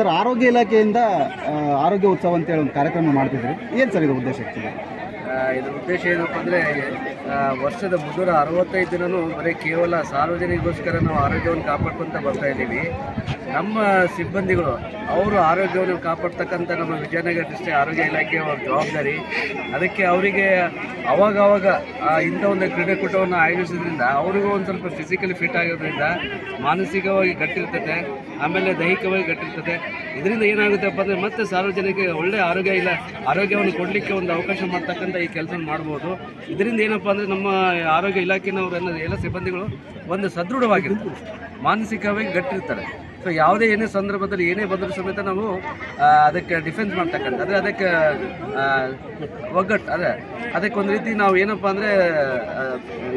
Sir ಆರೋಗ್ಯ ಇಲಾಖೆಯಿಂದ ಆರೋಗ್ಯ ಉತ್ಸವ ಅಂತ ಹೇಳಿ ಒಂದು ಕಾರ್ಯಕ್ರಮ ಮಾಡ್ತಿದ್ರು. ಏನು ಸರ್ ಇದು ಉದ್ದೇಶ? ಇದರ ಉದ್ದೇಶ ಏನಪ್ಪ ಅಂದರೆ ವರ್ಷದ ಮುನ್ನೂರ ಅರವತ್ತೈದು ದಿನನೂ ಬರೀ ಕೇವಲ ಸಾರ್ವಜನಿಕಗೋಸ್ಕರ ನಾವು ಆರೋಗ್ಯವನ್ನು ಕಾಪಾಡ್ಕೊತ ಬರ್ತಾ ಇದ್ದೀವಿ. ನಮ್ಮ ಸಿಬ್ಬಂದಿಗಳು, ಅವರು ಆರೋಗ್ಯವನ್ನು ಕಾಪಾಡ್ತಕ್ಕಂಥ ನಮ್ಮ ವಿಜಯನಗರ ಡಿಸ್ಟ್ರಿಕ್ಟ್ ಆರೋಗ್ಯ ಇಲಾಖೆಯ ಜವಾಬ್ದಾರಿ. ಅದಕ್ಕೆ ಅವರಿಗೆ ಅವಾಗವಾಗ ಇಂಥ ಒಂದು ಕ್ರೀಡಾಕೂಟವನ್ನು ಆಯೋಜಿಸೋದ್ರಿಂದ ಅವರಿಗೂ ಒಂದು ಸ್ವಲ್ಪ ಫಿಸಿಕಲಿ ಫಿಟ್ ಆಗೋದ್ರಿಂದ ಮಾನಸಿಕವಾಗಿ ಗಟ್ಟಿರ್ತದೆ ಆಮೇಲೆ ದೈಹಿಕವಾಗಿ ಗಟ್ಟಿರ್ತದೆ ಇದರಿಂದ ಏನಾಗುತ್ತಪ್ಪ ಅಂದರೆ ಮತ್ತೆ ಸಾರ್ವಜನಿಕ ಒಳ್ಳೆ ಆರೋಗ್ಯ ಇಲ್ಲ, ಆರೋಗ್ಯವನ್ನು ಕೊಡಲಿಕ್ಕೆ ಒಂದು ಅವಕಾಶ ಮಾಡ್ತಕ್ಕಂಥ ಈ ಕೆಲಸ ಮಾಡ್ಬೋದು. ಇದರಿಂದ ಏನಪ್ಪ ಅಂದರೆ ನಮ್ಮ ಆರೋಗ್ಯ ಇಲಾಖೆನವರು ಅನ್ನೋದು ಎಲ್ಲ ಸಿಬ್ಬಂದಿಗಳು ಒಂದು ಸದೃಢವಾಗಿರ್ತಾರೆ. ಮಾನಸಿಕವಾಗಿ ಗಟ್ಟಿರ್ತಾರೆ. ಸೊ ಯಾವುದೇ ಏನೇ ಸಂದರ್ಭದಲ್ಲಿ ಏನೇ ಬಂದರೂ ಸಮೇತ ನಾವು ಅದಕ್ಕೆ ಡಿಫೆನ್ಸ್ ಮಾಡ್ತಕ್ಕಂಥ ಅಂದರೆ ಅದಕ್ಕೆ ಒಗ್ಗಟ್ಟು, ಅದೇ, ಅದಕ್ಕೆ ಒಂದು ರೀತಿ ನಾವು ಏನಪ್ಪ ಅಂದರೆ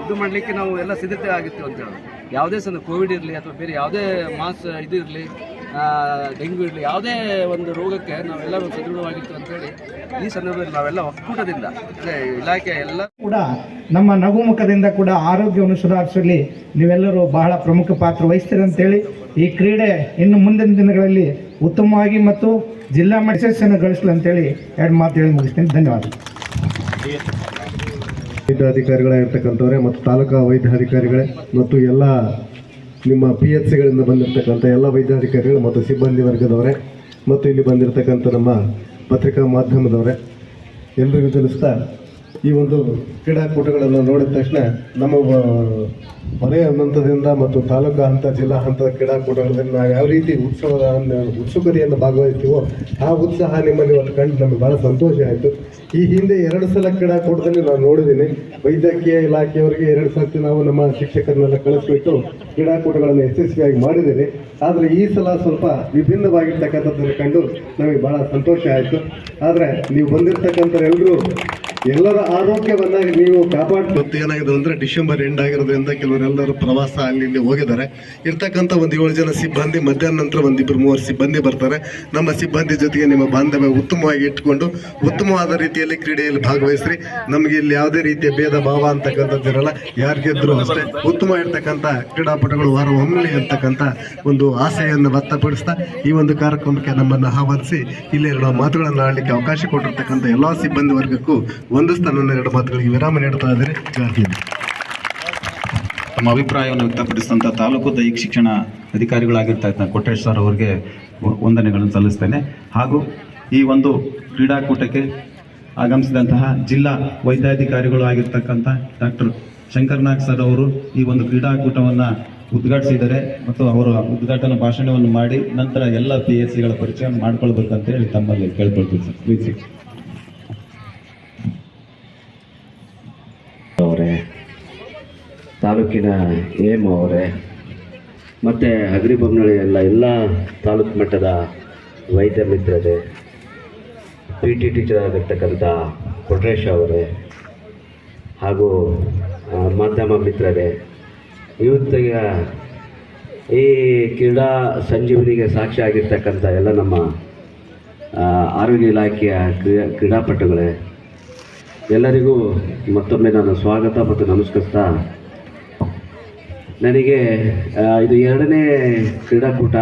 ಇದು ಮಾಡಲಿಕ್ಕೆ ನಾವು ಎಲ್ಲ ಸಿದ್ಧತೆ ಆಗಿತ್ತು ಅಂತ ಹೇಳೋದು. ಯಾವುದೇ ಸಂದ ಕೋವಿಡ್ ಇರಲಿ ಅಥವಾ ಬೇರೆ ಯಾವುದೇ ಮಾಸ್ ಇದು ಇರಲಿ ಡೆಂಗ್ಯೂ ಇರಲಿ ಯಾವುದೇ ಒಂದು ರೋಗಕ್ಕೆ ನಾವೆಲ್ಲರೂ ಸದೃಢವಾಗಿತ್ತು ಅಂತೇಳಿ ಈ ಸಂದರ್ಭದಲ್ಲಿ ನಾವೆಲ್ಲ ಒಕ್ಕೂಟದಿಂದ ಅಂದರೆ ಇಲಾಖೆ ಎಲ್ಲ ಕೂಡ ನಮ್ಮ ನಗುಮುಖದಿಂದ ಕೂಡ ಆರೋಗ್ಯವನ್ನು ಸುಧಾರಿಸಲಿ ನೀವೆಲ್ಲರೂ ಬಹಳ ಪ್ರಮುಖ ಪಾತ್ರ ವಹಿಸ್ತೀರಿ ಅಂತೇಳಿ ಈ ಕ್ರೀಡೆ ಇನ್ನು ಮುಂದಿನ ದಿನಗಳಲ್ಲಿ ಉತ್ತಮವಾಗಿ ಮತ್ತು ಜಿಲ್ಲಾ ಮಟ್ಟಸನ್ನು ಗಳಿಸಲು ಗಳಿಸಲಿ ಅಂತೇಳಿ ಎರಡು ಮಾತು ಹೇಳಿ ಮುಗಿಸ್ತೀನಿ. ಧನ್ಯವಾದ. ವೈದ್ಯಾಧಿಕಾರಿಗಳಾಗಿರ್ತಕ್ಕಂಥವ್ರೆ ಮತ್ತು ತಾಲೂಕಾ ವೈದ್ಯಾಧಿಕಾರಿಗಳೇ ಮತ್ತು ಎಲ್ಲ ನಿಮ್ಮ ಪಿ ಎಚ್ ಸಿಗಳಿಂದ ಬಂದಿರತಕ್ಕಂಥ ಎಲ್ಲ ವೈದ್ಯಾಧಿಕಾರಿಗಳು ಮತ್ತು ಸಿಬ್ಬಂದಿ ವರ್ಗದವರೇ ಮತ್ತು ಇಲ್ಲಿ ಬಂದಿರತಕ್ಕಂಥ ನಮ್ಮ ಪತ್ರಿಕಾ ಮಾಧ್ಯಮದವರೇ ಎಲ್ಲರಿಗೂ ತಿಳಿಸ್ತಾ ಈ ಒಂದು ಕ್ರೀಡಾಕೂಟಗಳನ್ನು ನೋಡಿದ ತಕ್ಷಣ ನಮ್ಮ ಮನೆಯ ಹಂತದಿಂದ ಮತ್ತು ತಾಲೂಕಾ ಹಂತ, ಜಿಲ್ಲಾ ಹಂತದ ಕ್ರೀಡಾಕೂಟಗಳಲ್ಲಿ ನಾವು ಯಾವ ರೀತಿ ಉತ್ಸವದ ಉತ್ಸುಕತೆಯನ್ನು ಭಾಗವಹಿಸ್ತೀವೋ ಆ ಉತ್ಸಾಹ ನಿಮ್ಮಲ್ಲಿ ಒಂದು ಕಂಡು ನಮಗೆ ಭಾಳ ಸಂತೋಷ ಆಯಿತು. ಈ ಹಿಂದೆ ಎರಡು ಸಲ ಕ್ರೀಡಾಕೂಟದಲ್ಲಿ ನಾನು ನೋಡಿದ್ದೀನಿ. ವೈದ್ಯಕೀಯ ಇಲಾಖೆಯವರಿಗೆ ಎರಡು ಸರ್ತಿ ನಾವು ನಮ್ಮ ಶಿಕ್ಷಕರನ್ನೆಲ್ಲ ಕಳಿಸ್ಬಿಟ್ಟು ಕ್ರೀಡಾಕೂಟಗಳನ್ನು ಯಶಸ್ವಿಯಾಗಿ ಮಾಡಿದ್ದೀನಿ ಆದರೆ ಈ ಸಲ ಸ್ವಲ್ಪ ವಿಭಿನ್ನವಾಗಿರ್ತಕ್ಕಂಥದ್ದನ್ನು ಕಂಡು ನಮಗೆ ಭಾಳ ಸಂತೋಷ ಆಯಿತು. ಆದರೆ ನೀವು ಬಂದಿರತಕ್ಕಂಥ ಎಲ್ಲರ ಆರೋಗ್ಯವನ್ನ ನೀವು ಕಾಪಾಡಿ ಮತ್ತೆ ಏನಾಗಿದೆ ಅಂದ್ರೆ ಡಿಸೆಂಬರ್ ಎಂಡ್ ಆಗಿರೋದ್ರಿಂದ ಕೆಲವರೆಲ್ಲರೂ ಪ್ರವಾಸ ಅಲ್ಲಿ ಇಲ್ಲಿ ಹೋಗಿದ್ದಾರೆ. ಇರ್ತಕ್ಕಂಥ ಒಂದು ಏಳು ಜನ ಸಿಬ್ಬಂದಿ, ಮಧ್ಯಾಹ್ನ ನಂತರ ಒಂದಿಬ್ಬರು ಮೂವರು ಸಿಬ್ಬಂದಿ ಬರ್ತಾರೆ. ನಮ್ಮ ಸಿಬ್ಬಂದಿ ಜೊತೆಗೆ ನಿಮ್ಮ ಬಾಂಧವ್ಯ ಉತ್ತಮವಾಗಿ ಇಟ್ಕೊಂಡು ಉತ್ತಮವಾದ ರೀತಿಯಲ್ಲಿ ಕ್ರೀಡೆಯಲ್ಲಿ ಭಾಗವಹಿಸ್ರಿ. ನಮಗೆ ಇಲ್ಲಿ ಯಾವುದೇ ರೀತಿಯ ಭೇದ ಭಾವ ಅಂತಕ್ಕಂಥದ್ದು ಇರಲ್ಲ. ಯಾರಿಗಿದ್ರು ಅಷ್ಟೇ ಉತ್ತಮ ಇರ್ತಕ್ಕಂಥ ಕ್ರೀಡಾಪಟುಗಳು ವಾರ ಒಮ್ಮೆ ಅಂತಕ್ಕಂಥ ಒಂದು ಆಸೆಯನ್ನು ವ್ಯಕ್ತಪಡಿಸ್ತಾ ಈ ಒಂದು ಕಾರ್ಯಕ್ರಮಕ್ಕೆ ನಮ್ಮನ್ನು ಆಹ್ವಾನಿಸಿ ಇಲ್ಲಿ ಮಾತುಗಳನ್ನು ಆಡಲಿಕ್ಕೆ ಅವಕಾಶ ಕೊಟ್ಟಿರ್ತಕ್ಕಂಥ ಎಲ್ಲ ಸಿಬ್ಬಂದಿ ವರ್ಗಕ್ಕೂ ಒಂದಿಸ್ತಾ ಸ್ಥಾನ ಎರಡು ಮಾತುಗಳಿಗೆ ವಿರಾಮ ನೀಡ್ತಾ ಇದ್ದಾರೆ. ಜಾತಿಯಲ್ಲಿ ತಮ್ಮ ಅಭಿಪ್ರಾಯವನ್ನು ವ್ಯಕ್ತಪಡಿಸಿದಂಥ ತಾಲೂಕು ದೈಹಿಕ ಶಿಕ್ಷಣ ಅಧಿಕಾರಿಗಳಾಗಿರ್ತಕ್ಕಂಥ ಕೊಟ್ಟೇಶ್ ಸರ್ ಅವರಿಗೆ ವಂದನೆಗಳನ್ನು ಸಲ್ಲಿಸ್ತೇನೆ. ಹಾಗೂ ಈ ಒಂದು ಕ್ರೀಡಾಕೂಟಕ್ಕೆ ಆಗಮಿಸಿದಂತಹ ಜಿಲ್ಲಾ ವೈದ್ಯಾಧಿಕಾರಿಗಳು ಆಗಿರ್ತಕ್ಕಂಥ ಡಾಕ್ಟರ್ ಶಂಕರ್ನಾಗ್ ಸರ್ ಅವರು ಈ ಒಂದು ಕ್ರೀಡಾಕೂಟವನ್ನು ಉದ್ಘಾಟಿಸಿದ್ದಾರೆ ಮತ್ತು ಅವರು ಉದ್ಘಾಟನಾ ಭಾಷಣವನ್ನು ಮಾಡಿ ನಂತರ ಎಲ್ಲ ಪಿ ಎಸ್ ಸಿಗಳ ಪರಿಚಯ ಮಾಡ್ಕೊಳ್ಬೇಕಂತ ಹೇಳಿ ತಮ್ಮಲ್ಲಿ ಕೇಳ್ಕೊಳ್ತೀವಿ ಸರ್. ಪ್ಲೀಸ್ ಅವರೇ, ತಾಲೂಕಿನ ಏಮ್ ಅವರೇ, ಮತ್ತು ಹಗರಿಬೊಮ್ಮನಳ್ಳಿ ಎಲ್ಲ ಎಲ್ಲ ತಾಲೂಕು ಮಟ್ಟದ ವೈದ್ಯ ಮಿತ್ರರೇ ಪಿ ಟಿ ಟೀಚರ್ ಆಗಿರ್ತಕ್ಕಂಥ ಕೊಟ್ರೇಶ್ ಅವರೇ, ಹಾಗೂ ಮಾಧ್ಯಮ ಮಿತ್ರರೇ ಇವತ್ತಿಗೆ ಈ ಕ್ರೀಡಾ ಸಂಜೀವನಿಗೆ ಸಾಕ್ಷಿ ಆಗಿರ್ತಕ್ಕಂಥ ಎಲ್ಲ ನಮ್ಮ ಆರೋಗ್ಯ ಇಲಾಖೆಯ ಕ್ರೀಡಾ ಕ್ರೀಡಾಪಟುಗಳೇ ಎಲ್ಲರಿಗೂ ಮತ್ತೊಮ್ಮೆ ನಾನು ಸ್ವಾಗತ ಮತ್ತು ನಮಸ್ಕರಿಸ್ತಾ ನನಗೆ ಇದು ಎರಡನೇ ಕ್ರೀಡಾಕೂಟ.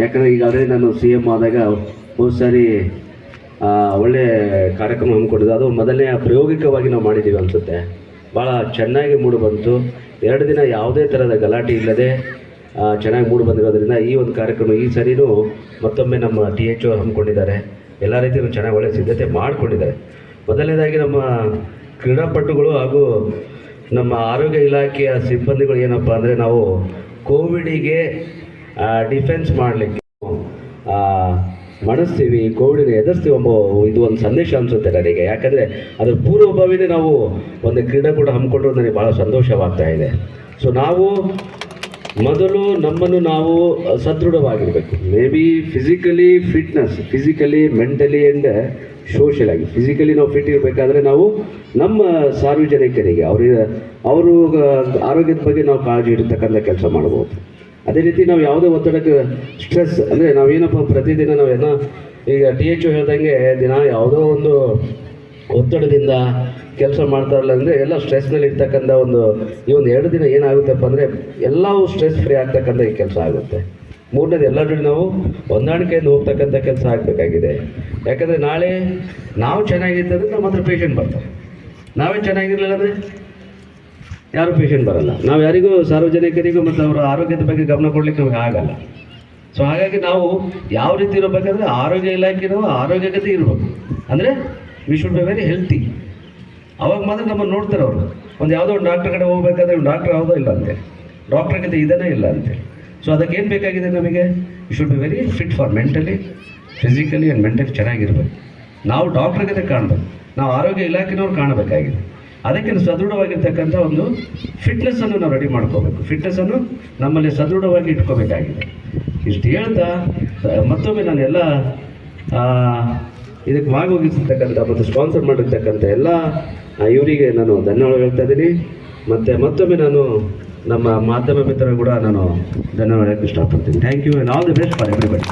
ಯಾಕಂದರೆ ಈಗಾಗಲೇ ನಾನು ಸಿ ಎಂ ಆದಾಗ ಹೋದ ಸಾರಿ ಒಳ್ಳೆ ಕಾರ್ಯಕ್ರಮ ಹಮ್ಮಿಕೊಂಡಿದ್ದು ಅದು ಮೊದಲನೇ ಪ್ರಾಯೋಗಿಕವಾಗಿ ನಾವು ಮಾಡಿದ್ದೀವಿ ಅನಿಸುತ್ತೆ. ಭಾಳ ಚೆನ್ನಾಗಿ ಮೂಡಿ ಬಂತು. ಎರಡು ದಿನ ಯಾವುದೇ ಥರದ ಗಲಾಟೆ ಇಲ್ಲದೆ ಚೆನ್ನಾಗಿ ಮೂಡು ಬಂದಿರೋದ್ರಿಂದ ಈ ಒಂದು ಕಾರ್ಯಕ್ರಮ ಈ ಸರಿನೂ ಮತ್ತೊಮ್ಮೆ ನಮ್ಮ ಟಿ ಎಚ್ ಓ ಹಮ್ಮಿಕೊಂಡಿದ್ದಾರೆ. ಎಲ್ಲ ರೀತಿಯೂ ಚೆನ್ನಾಗಿ ಒಳ್ಳೆ ಸಿದ್ಧತೆ ಮಾಡಿಕೊಂಡಿದ್ದಾರೆ. ಮೊದಲನೇದಾಗಿ ನಮ್ಮ ಕ್ರೀಡಾಪಟುಗಳು ಹಾಗೂ ನಮ್ಮ ಆರೋಗ್ಯ ಇಲಾಖೆಯ ಸಿಬ್ಬಂದಿಗಳು ಏನಪ್ಪ ಅಂದರೆ ನಾವು ಕೋವಿಡಿಗೆ ಡಿಫೆನ್ಸ್ ಮಾಡಲಿಕ್ಕೆ ಮಾಡಿಸ್ತೀವಿ ಕೋವಿಡಿನ ಎದುರಿಸ್ತೀವಿ ಎಂಬ ಇದು ಒಂದು ಸಂದೇಶ ಅನಿಸುತ್ತೆ ನನಗೆ. ಯಾಕಂದರೆ ಅದರ ಪೂರ್ವಭಾವಿನೇ ನಾವು ಒಂದು ಕ್ರೀಡಾಕೂಟ ಹಮ್ಮಿಕೊಂಡ್ರೆ ನನಗೆ ಭಾಳ ಸಂತೋಷವಾಗ್ತಾ ಇದೆ. ಸೊ ನಾವು ಮೊದಲು ನಮ್ಮನ್ನು ನಾವು ಸದೃಢವಾಗಿರಬೇಕು. May be physically fitness physically mentally and social ಆಗಿ. ಫಿಸಿಕಲಿ ನಾವು ಫಿಟ್ ಇರಬೇಕಾದ್ರೆ ನಾವು ನಮ್ಮ ಸಾರ್ವಜನಿಕರಿಗೆ ಅವರಿಗೆ ಅವರು ಆರೋಗ್ಯದ ಬಗ್ಗೆ ನಾವು ಕಾಳಜಿ ಇರತಕ್ಕಂಥ ಕೆಲಸ ಮಾಡ್ಬೋದು. ಅದೇ ರೀತಿ ನಾವು ಯಾವುದೇ ಒತ್ತಡಕ್ಕೆ ಸ್ಟ್ರೆಸ್ ಅಂದರೆ ನಾವೇನಪ್ಪ ಪ್ರತಿದಿನ ನಾವೇನೋ ಈಗ ಟಿ ಎಚ್ ಹೇಳ್ದಂಗೆ ದಿನ ಯಾವುದೋ ಒಂದು ಒತ್ತಡದಿಂದ ಕೆಲಸ ಮಾಡ್ತಾರಲ್ಲ ಅಂದರೆ ಎಲ್ಲ ಸ್ಟ್ರೆಸ್ನಲ್ಲಿ ಇರ್ತಕ್ಕಂಥ ಒಂದು ಈ ಒಂದು ಎರಡು ದಿನ ಏನಾಗುತ್ತಪ್ಪ ಅಂದರೆ ಎಲ್ಲವೂ ಸ್ಟ್ರೆಸ್ ಫ್ರೀ ಆಗ್ತಕ್ಕಂಥ ಈ ಕೆಲಸ ಆಗುತ್ತೆ. ಮೂರನೇದು ಎಲ್ಲರೂ ನಾವು ಹೊಂದಾಣಿಕೆಯಿಂದ ಹೋಗ್ತಕ್ಕಂಥ ಕೆಲಸ ಆಗಬೇಕಾಗಿದೆ. ಯಾಕಂದರೆ ನಾಳೆ ನಾವು ಚೆನ್ನಾಗಿದ್ದರೆ ನಮ್ಮ ಹತ್ರ ಪೇಷಂಟ್ ಬರ್ತಾರೆ. ನಾವೇ ಚೆನ್ನಾಗಿರಲಿಲ್ಲ ಅಂದರೆ ಯಾರು ಪೇಷಂಟ್ ಬರಲ್ಲ. ನಾವು ಯಾರಿಗೂ ಸಾರ್ವಜನಿಕರಿಗೂ ಮತ್ತು ಅವರ ಆರೋಗ್ಯದ ಬಗ್ಗೆ ಗಮನ ಕೊಡಲಿಕ್ಕೆ ನಮಗೆ ಆಗಲ್ಲ. ಸೊ ಹಾಗಾಗಿ ನಾವು ಯಾವ ರೀತಿ ಇರಬೇಕಂದ್ರೆ ಆರೋಗ್ಯ ಇಲಾಖೆ ನಾವು ಆರೋಗ್ಯಕತೆ ಇರಬೇಕು. ಅಂದರೆ we should be very healthy ಅವಾಗ ಮಾತ್ರ ನಮ್ಮನ್ನು ನೋಡ್ತಾರೆ ಅವರು. ಒಂದು ಯಾವುದೋ ಒಂದು ಡಾಕ್ಟರ್ ಕಡೆ ಹೋಗ್ಬೇಕಾದ್ರೆ ಡಾಕ್ಟರ್ ಯಾವುದೋ ಇಲ್ಲ ಅಂತೆ. ಡಾಕ್ಟರ್ ಕತೆ ಇದೇನೇ ಇಲ್ಲ ಅಂತೆ. ಸೊ ಅದಕ್ಕೆ ಏನು ಬೇಕಾಗಿದೆ ನಮಗೆ? You should be very fit for mentally physically and mentally ಚೆನ್ನಾಗಿರ್ಬೇಕು. ನಾವು ಡಾಕ್ಟರ್ ಕತೆ ಕಾಣಬೇಕು. ನಾವು ಆರೋಗ್ಯ ಇಲಾಖೆನವ್ರು ಕಾಣಬೇಕಾಗಿದೆ. ಅದಕ್ಕೆ ಸದೃಢವಾಗಿರ್ತಕ್ಕಂಥ ಒಂದು ಫಿಟ್ನೆಸ್ಸನ್ನು ನಾವು ರೆಡಿ ಮಾಡ್ಕೋಬೇಕು. ಫಿಟ್ನೆಸ್ಸನ್ನು ನಮ್ಮಲ್ಲಿ ಸದೃಢವಾಗಿ ಇಟ್ಕೋಬೇಕಾಗಿದೆ. ಇಷ್ಟು ಹೇಳ್ತಾ, ಮತ್ತೊಮ್ಮೆ ನಾನು ಎಲ್ಲ ಇದಕ್ಕೆ ಭಾಗವಹಿಸಿರ್ತಕ್ಕಂಥ ಮತ್ತು ಸ್ಪಾನ್ಸರ್ ಮಾಡಿರ್ತಕ್ಕಂಥ ಎಲ್ಲ ಇವರಿಗೆ ನಾನು ಧನ್ಯವಾದ ಹೇಳ್ತಾ ಇದ್ದೀನಿ. ಮತ್ತು ಮತ್ತೊಮ್ಮೆ ನಾನು ನಮ್ಮ ಮಾಧ್ಯಮ ಮಿತ್ರರು ಕೂಡ ನಾನು ಧನ್ಯವಾದ ಹೇಳಕ್ಕೆ ಇಷ್ಟಪಡ್ತೀನಿ thank you all the best for everybody